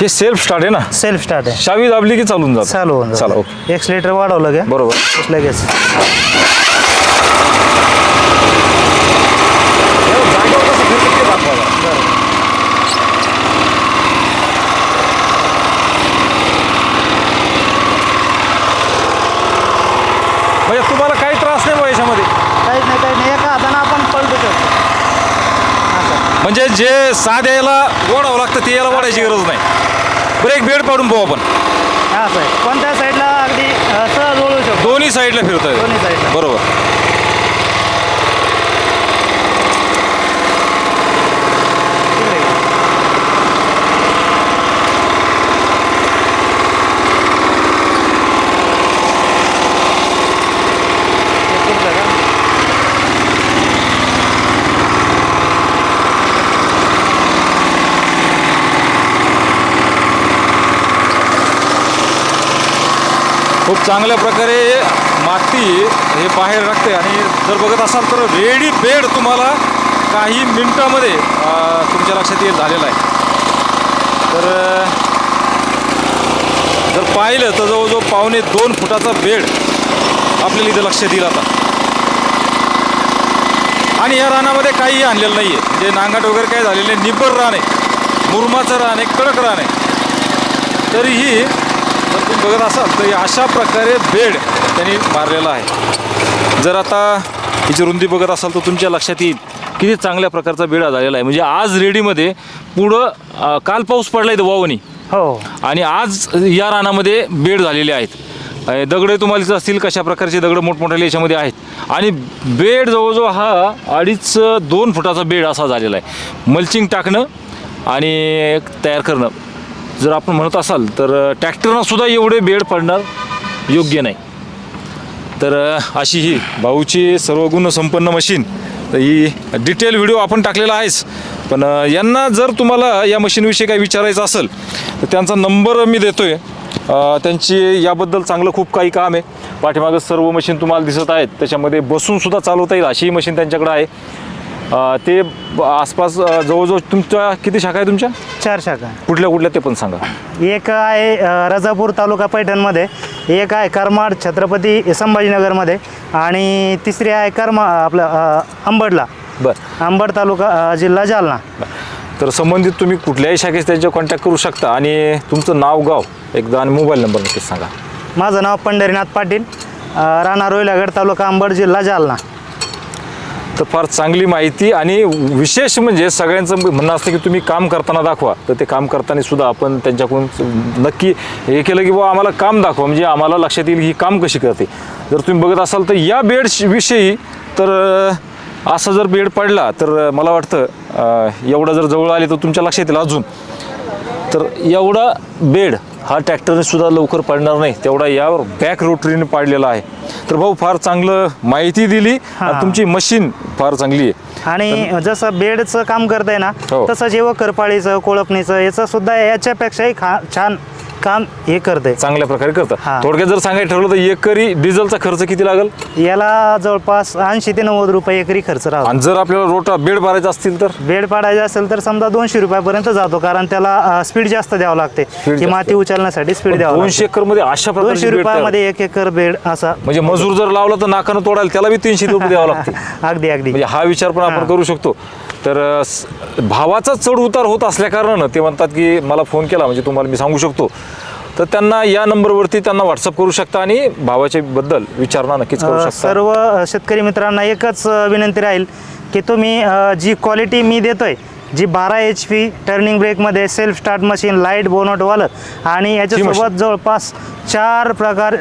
हे self start आहे ना? सेल्फ स्टार्ट आहे. चावी दाबली की चालून जात? चालू होऊन चला जातं. ओके. एक लिटर वाढवलं का? बरोबर. लगेच. म्हणजे तुम्हाला काही त्रास नाही बा याच्यामध्ये? काहीच नाही काही नाही. एका हाताने आपण पलटू शकतो. असं. म्हणजे जे साध यायला ओढावं लागतं ते याला ओढायची गरज नाही. बरं एक बेड पाडून पाहू आपण. हा, आहे कोणत्या साईडला अगदी अ, सहज ओळू शकतो? दोन्ही साईडला फिरतोय. दोन्ही साईडला. बरोबर तिकडे घे. हे पुढचं का? खूप चांगल्या प्रकारे माती हे बाहेर लागते आणि जर बघत असाल तर रेडी बेड तुम्हाला काही मिनटामध्ये तुमच्या लक्षात येईल झालेला आहे. तर जर पाहिलं तर जवळजवळ पावणे दोन फुटाचा बेड आपल्याला इथं लक्षात येईल आता. आणि या रानामध्ये काहीही आणलेलं नाही आहे जे नांगाट वगैरे काय झालेलं नाही. निब्बर रान आहे. मुरमाचं रान आहे. कडक रान आहे. बघत असाल तर अशा प्रकारे बेड त्यांनी मारलेला आहे. जर आता हिची रुंदी बघत असाल तर तुमच्या लक्षात येईल किती चांगल्या प्रकारचा बेड झालेला आहे. म्हणजे आज रेडीमध्ये पुढं काल पाऊस पडला आहे वावणी. हो. आणि आज या रानामध्ये बेड झालेले आहेत. दगडे तुम्हाला असतील कशा प्रकारचे दगड मोठमोठे याच्यामध्ये आहेत. आणि बेड जवळजवळ हा अडीच दोन फुटाचा बेड असा झालेला आहे. मल्चिंग टाकणं आणि तयार करणं. जर आपण म्हणत असाल तर ट्रॅक्टरनंसुद्धा एवढे बेड पडणार योग्य नाही. तर अशी ही भाऊची सर्वगुण संपन्न मशीन तर ही डिटेल व्हिडिओ आपण टाकलेला आहेच. पण यांना जर तुम्हाला या मशीनविषयी काही विचारायचं असेल तर त्यांचा नंबर मी देतो आहे त्यांची याबद्दल चांगलं खूप काही काम आहे. पाठीमागं सर्व मशीन तुम्हाला दिसत आहेत. त्याच्यामध्ये बसूनसुद्धा चालवता येईल अशीही मशीन त्यांच्याकडे आहे. ते आसपास जवळजवळ तुमच्या किती शाखा आहे तुमच्या? चार शाखा. कुठल्या कुठल्या ते पण सांगा. एक आहे अ, रजापूर तालुका पैठणमध्ये एक आहे करमाड छत्रपती संभाजीनगरमध्ये आणि तिसरी आहे कर्मा आपलं अ, अंबडला. बरं. अंबड तालुका अ, जिल्हा जालना. तर संबंधित तुम्ही कुठल्याही शाखेत त्यांच्या कॉन्टॅक्ट करू शकता आणि तुमचं नाव गाव एकदा आणि मोबाईल नंबर नक्कीच सांगा. माझं नाव पंढरीनाथ पाटील अ, राणा रोहिलागड तालुका अंबड जिल्हा जालना. तर फार चांगली माहिती आणि विशेष म्हणजे सगळ्यांचं म्हणणं असतं की तुम्ही काम करताना दाखवा. तर ते काम करताना सुद्धा आपण त्यांच्याकडून नक्की हे केलं की बाबा आम्हाला काम दाखवा. म्हणजे आम्हाला लक्षात येईल ही काम कशी करते. जर तुम्ही बघत असाल तर या बेडविषयी तर असा जर बेड पडला तर मला वाटतं एवढा एवढं जर जवळ आले तर तुमच्या लक्षात येईल अजून. तर एवढा बेड हा ट्रॅक्टरने सुद्धा लवकर पडणार नाही तेवढा यावर बॅक रोटरीने पाडलेला आहे तर भाऊ फार चांगलं माहिती दिली आणि. तुमची मशीन फार चांगली आहे आणि जसं बेडचं काम करतंय ना हो. तसं जेव्हा करपाळीचं कोळपणीचं याचं सुद्धा याच्यापेक्षाही खा छान काम हे करतंय. चांगल्या प्रकारे करतं. हा. थोडक्यात जर सांगायचं ठरवलं तर एकरी डिझेलचा खर्च किती लागेल? याला जवळपास ऐंशी ते नव्वद रुपये एकरी खर्च राहतो. आणि जर आपल्याला रोटा बेड भरायचा असतील तर? बेड पाडायचा असेल तर समजा दोनशे रुपयापर्यंत जातो कारण त्याला स्पीड जास्त द्यावं लागते. ती जास्त. माती उचलण्यासाठी स्पीड द्यावं दोनशे एकरमध्ये अशा. दोनशे प्रकारचे रुपयामध्ये एक एकर बेड असा. म्हणजे मजूर जर लावला तर नाकानं तोडायला त्याला बी तीनशे रुपये द्यावं लागते. अगदी अगदी. म्हणजे हा विचार पण आपण. करू शकतो. तर अ, स- भावाचा चढ उतार होत असल्या कारणानं ते म्हणतात की मला फोन केला म्हणजे तुम्हाला मी सांगू शकतो. तर त्यांना या नंबरवरती त्यांना व्हॉट्सअप करू शकता आणि भावाच्या बद्दल विचारणा नक्कीच करू शकता. सर्व शेतकरी मित्रांना एकच विनंती राहील की तुम्ही जी क्वालिटी मी देतोय जी बारा एच पी टर्निंग ब्रेकमध्ये सेल्फ स्टार्ट मशीन लाइट बोनटवालं आणि याच्यासोबत. जवळपास चार प्रकार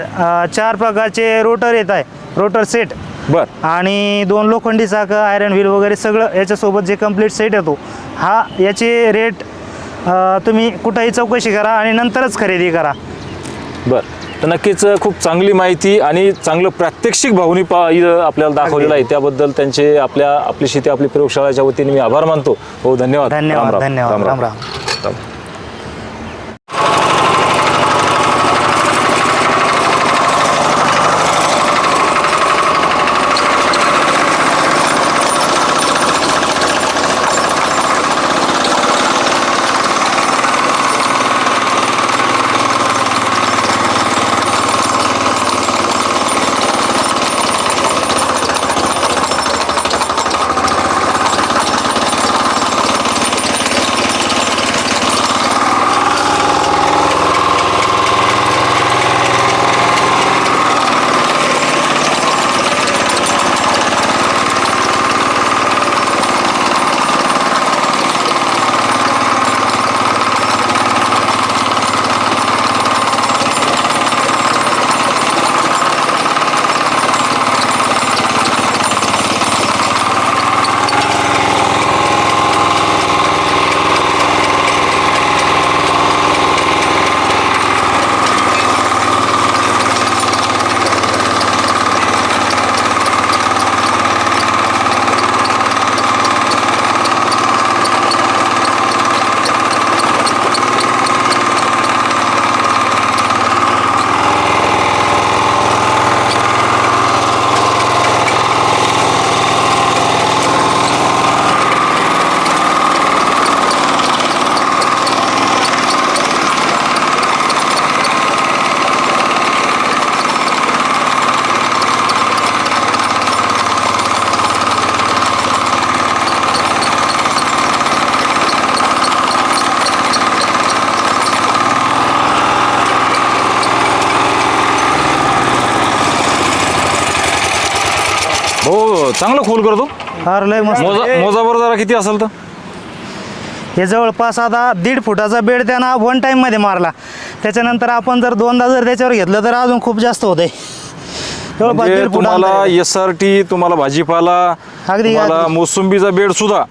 चार प्रकारचे रोटर येत आहे. रोटर सेट बर. आणि दोन लोखंडी चाकं आयरन व्हील वगैरे सगळं याच्यासोबत जे कंप्लीट सेट येतो हा याचे रेट तुम्ही कुठंही चौकशी करा आणि नंतरच खरेदी करा. बर. तर नक्कीच खूप चांगली माहिती आणि चांगलं प्रात्यक्षिक भावनी पा इथं आपल्याला दाखवलेलं आहे. त्याबद्दल त्यांचे आपल्या आपली शेती आपली प्रयोगशाळाच्या वतीने मी आभार मानतो. हो धन्यवाद. धन्यवाद. धन्यवाद. राम राम. राम. चांगलं खोल करतो. फार लय मस्त. मोजा मोजा बरं जरा किती असेल तर? हे जवळपास आता दीड फुटाचा बेड त्यांना वन टाईममध्ये मारला. त्याच्यानंतर आपण जर दोनदा जर त्याच्यावर घेतलं तर अजून खूप जास्त होते जवळपास म्हणजे दीड तुम्हाला. एस आर टी तुम्हाला भाजीपाला अगदी, तुम्हाला अगदी. मोसंबीचा बेड सुद्धा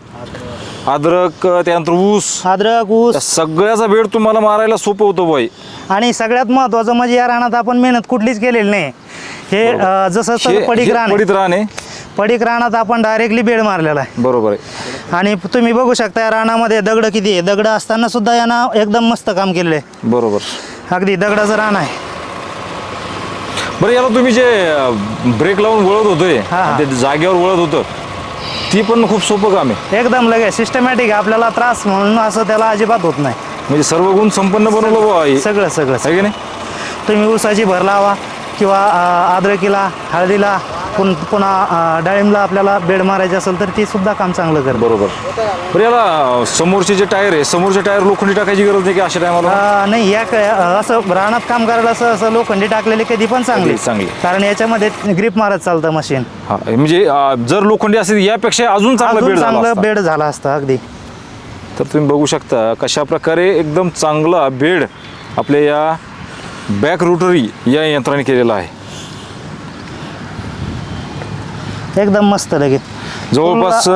अद्रक त्यानंतर ऊस अद्रक ऊस. सगळ्याचा बेड तुम्हाला मारायला सोपं होतं बाई आणि सगळ्यात महत्त्वाचं म्हणजे या रानात आपण मेहनत कुठलीच केलेली नाही. हे अं, जसं हे- पडीक हे रान आहे. पडीत राहणे पडीक रानात आपण डायरेक्टली बेड मारलेला आहे. बरोबर आहे. आणि तुम्ही बघू शकता या रानामध्ये दगड किती आहे. दगड असताना सुद्धा यानं एकदम मस्त काम केलेलं आहे. बरोबर. अगदी दगडाचं रान आहे. बरं याला तुम्ही जे ब्रेक लावून वळत होतोय हा, हा. ते जागेवर वळत होतं ती पण खूप सोपं काम आहे. एकदम लगेच सिस्टमॅटिक आपल्याला त्रास म्हणून असं त्याला अजिबात होत नाही. म्हणजे सर्व गुण संपन्न बनवलं बुवा हे. सगळं सगळं आहे की नाही? तुम्ही ऊसाची भर लावा किंवा अं, अद्रकीला हळदीला पुन पुन्हा डाळिंबला आपल्याला बेड मारायची असेल तर ती सुद्धा काम चांगलं करतं. बरोबर. बरं याला समोरचे जे टायर आहे समोरचे टायर लोखंडी टाकायची गरज नाही की अशा टायमाला? अं, नाही या क- असं रानात काम करायला असं असं लोखंडी टाकलेले कधी पण चांगले. कधी चांगले. कारण याच्यामध्ये ग्रीप मारत चालतं मशीन. हा म्हणजे अं, जर लोखंडी असेल यापेक्षा अजून चांगला अजून बेड झाला चांगलं असता. बेड झाला असतं अगदी. तर तुम्ही बघू शकता कशा प्रकारे एकदम चांगला बेड आपल्या या बॅक रोटरी या यंत्राने केलेला आहे. एकदम मस्त लगे जवळपास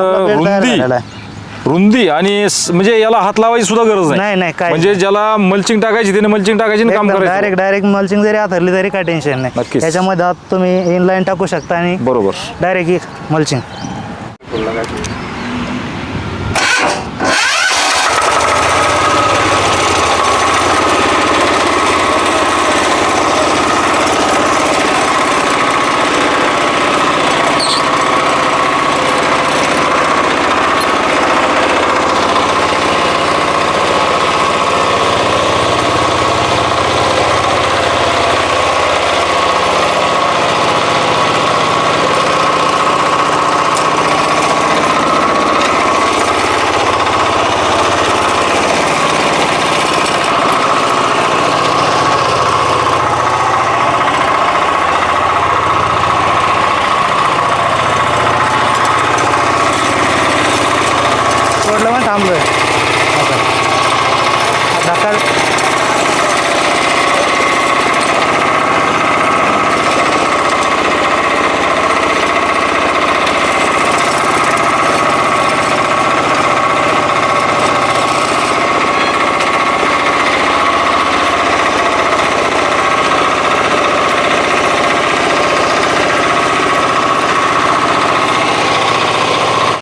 रुंदी. आणि स- म्हणजे याला हात लावायची सुद्धा गरज नाही, नाही, काय म्हणजे ज्याला मल्चिंग टाकायची त्याने मल्चिंग टाकायची आणि काम करायचं. डायरेक्ट डायरेक्ट मल्चिंग जरी आथरली तरी काय टेन्शन नाही. नक्कीच. त्याच्यामध्ये आत तुम्ही इनलाईन टाकू शकता आणि बरोबर. Direct mulching